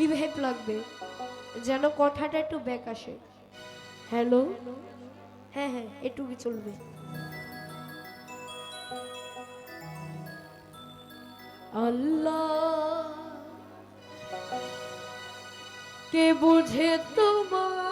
Revive লাগবে, যেন কথাটা একটু ব্যাক আসে। হ্যালো হ্যাঁ হ্যাঁ এটুকুই চলবে। আল্লাহ, কে বুঝে তোমার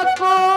Fuck, fuck.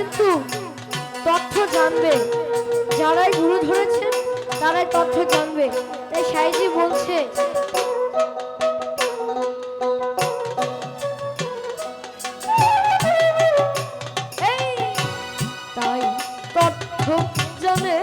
কিন্তু তথ্য জানবে। যারাই গুরু ধরেছে তারাই তথ্য জানবে। তাই সাইজি বলছে তাই তথ্য জানে